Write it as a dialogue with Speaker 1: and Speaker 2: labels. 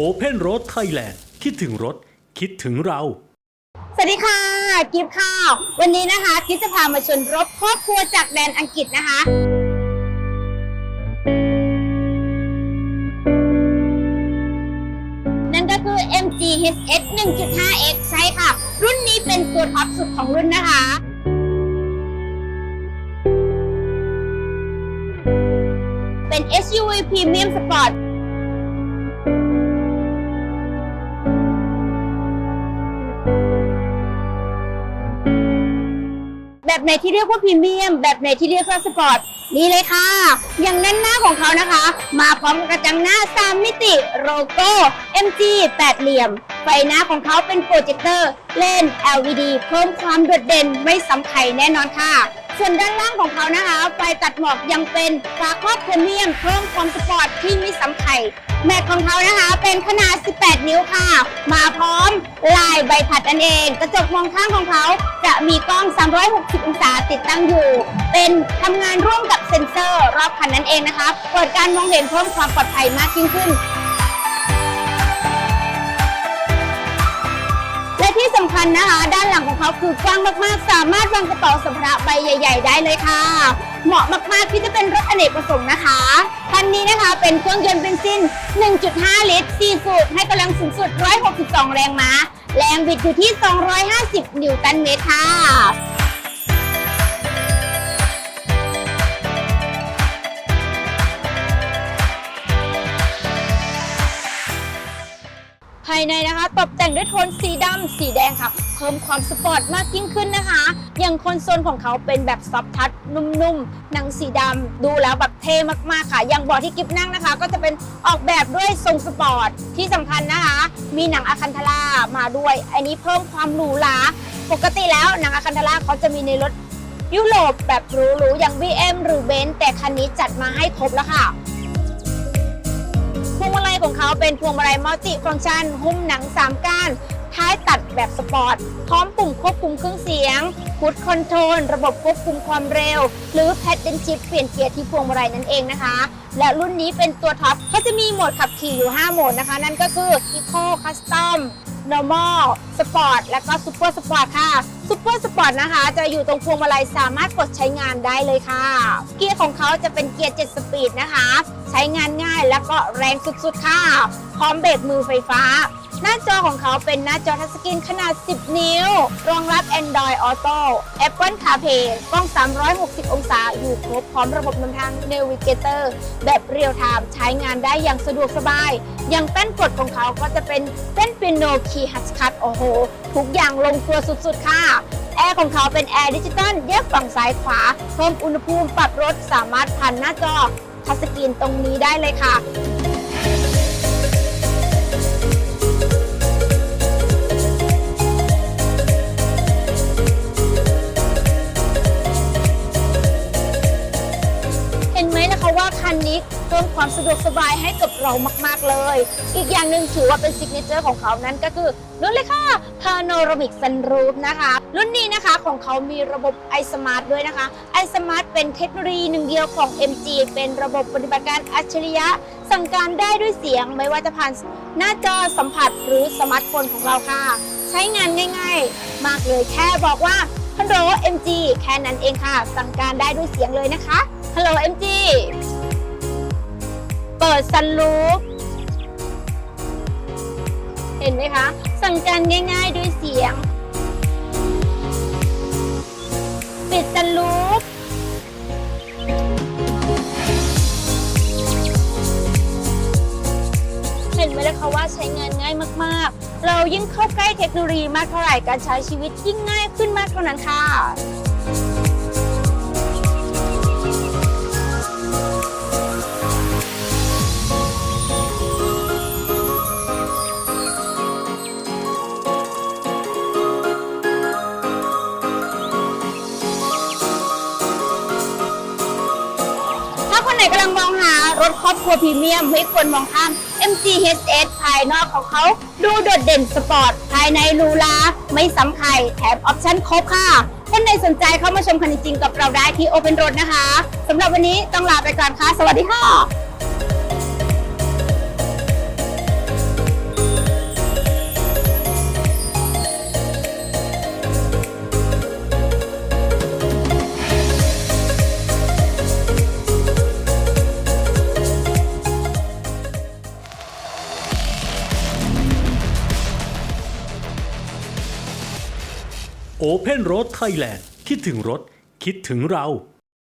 Speaker 1: Open Road Thailand คิดถึงรถ คิดถึงเรา
Speaker 2: สวัสดีค่ะ กิฟต์ค่ะวันนี้นะคะกิฟจะพามาชนรถครอบครัวจากแดนอังกฤษนะคะนั่นก็คือ MG HS 1.5X ใช่ค่ะ รุ่นนี้เป็นตัวท็อปสุดของรุ่นนะคะเป็น SUV Premium Sport แบบไหนที่เรียกว่าพรีเมียม แบบไหนที่เรียกว่าสปอร์ตนี่เลยค่ะ อย่างด้านหน้าของเขานะคะ มาพร้อมกระจังหน้า 3 มิติโลโก้ MG แปดเหลี่ยม ไฟหน้าของเขาเป็นโปรเจคเตอร์ เลน LED เพิ่มความโดดเด่นไม่ซ้ำใครแน่นอนค่ะ ส่วนด้านล่างของเขานะคะไฟตัดหมอกยังเป็นฝาครอบพรีเมียมเพิ่มความสปอร์ตที่ม่ซ้ำใครแม็กของเขานะคะ เป็นขนาด 18 นิ้วค่ะ มาพร้อมลายใบพัดนั่นเอง กระจกมองข้างของเขาจะมีกล้อง 360 องศาติดตั้งอยู่ เป็นทำงานร่วมกับเซ็นเซอร์รอบคันนั่นเองนะคะเปิดการมองเห็นเพิ่มความปลอดภัยมากยิ่งขึ้น คัญนะคะ ด้านหลังของเขาคือกว้างมากๆ สามารถวางกระเป๋าสัมภาระใบใหญ่ ๆ ได้เลยค่ะ เหมาะมากๆที่จะเป็นรถอเนกประสงค์นะคะคันนี้นะคะเป็นเครื่องยนต์เบนซิน 1.5 ลิตร 4 สูบให้กำลังสูงสุด 162 แรงม้า แรงบิดอยู่ที่ 250 นิวตันเมตรค่ะ ในนะคะ ตกแต่งด้วยโทนสีดำสีแดงค่ะ เพิ่มความสปอร์ตมากยิ่งขึ้นนะคะ อย่างคอนโซลของเขาเป็นแบบซอฟทัชนุ่มๆหนังสีดำดูแล้วแบบเท่มากๆค่ะ อย่างเบอร์ที่กิฟนั่งนะคะ ก็จะเป็นออกแบบด้วยทรงสปอร์ตที่สำคัญนะคะ มีหนังอะคันธารามาด้วย อันนี้เพิ่มความหรูหราปกติแล้วหนังอะคันธาราเขาจะมีในรถยุโรปแบบหรูๆอย่าง BM หรือ Benz แต่คันนี้จัดมาให้ครบแล้วค่ะ พวงมาลัยของเขาเป็นพวงมาลัยมัลติฟังก์ชัน หุ้มหนัง 3 ก้าน ท้ายตัดแบบสปอร์ต พร้อมปุ่มควบคุมเครื่องเสียงพุทคอนโทรลระบบควบคุมความเร็ว หรือแพดเดิลชิปเปลี่ยนเกียร์ที่พวงมาลัยนั่นเองนะคะ และรุ่นนี้เป็นตัวท็อปเขาจะมีโหมดขับขี่อยู่ 5 โหมดนะคะ นั่นก็คือ Eco Custom normal sport และก็ super sport ค่ะ super sport นะคะ จะอยู่ตรงพวงมาลัยสามารถกดใช้งานได้เลยค่ะ เกียร์ของเขาจะเป็นเกียร์ 7 สปีดนะคะ ใช้งานง่ายแล้วก็แรงสุดๆค่ะ พร้อมเบรกมือไฟฟ้า หน้าจอของเขาเป็นหน้าจอทัชสกรีนขนาด 10 นิ้ว รองรับ Android Auto Apple CarPlay กล้อง 360 องศา อยู่ครบพร้อมระบบนำทาง Navigator แบบเรียลไทม์ใช้งานได้อย่างสะดวกสบาย อย่างแป้นกดของเขาก็จะเป็นเส้นเปียโนคีฮัตคัตโอ้โห ทุกอย่างลงตัวสุดๆ ค่ะแอร์ของเขาเป็นแอร์ดิจิตอลแยกฝั่งซ้ายขวา เพิ่มอุณหภูมิปรับรถสามารถผ่านหน้าจอทัชสกรีนตรงนี้ได้เลยค่ะิ่มความสะดวกสบายให้กับเรามาก ๆ เลย อีกอย่างหนึ่งถือว่าเป็นซิกเนเจอร์ของเขานั้นก็คือรุ่นเลยค่ะ Panoramic Sunroof นะคะ รุ่นนี้นะคะของเขามีระบบ iSmart ด้วยนะคะ iSmart เป็นเทคโนโลยีหนึ่งเดียวของ MG เป็นระบบปฏิบัติการอัจฉริยะ สั่งการได้ด้วยเสียงไม่ว่าจะผ่านหน้าจอสัมผัสหรือสมาร์ทโฟนของเราค่ะ ใช้งานง่าย ๆ มากเลยแค่บอกว่าฮัลโหล MG แค่นั้นเองค่ะ สั่งการได้ด้วยเสียงเลยนะคะฮัลโหล MG เปิดซันรูฟเห็นไหมคะ สั่งการง่ายๆด้วยเสียง ปิดซันรูฟเห็นไหมล่ะคะว่าใช้งานง่ายมากๆ เรายิ่งเข้าใกล้เทคโนโลยีมากเท่าไหร่การใช้ชีวิตยิ่งง่ายขึ้นมากเท่านั้นค่ะ รถครอบครัวพรีเมียมไม่ควรมองข้าม MG HS ภายนอกของเขา ดูโดดเด่นสปอร์ต ภายในหรูลาไม่ซ้ำใครแถมออปชั่นครบค่ะคนไหนสนใจเข้ามาชมคันจริงกับเราได้ที่ Open Road นะคะสำหรับวันนี้ต้องลาไปก่อนค่ะ สวัสดีค่ะ
Speaker 1: Open Road Thailand คิดถึงรถ คิดถึงเรา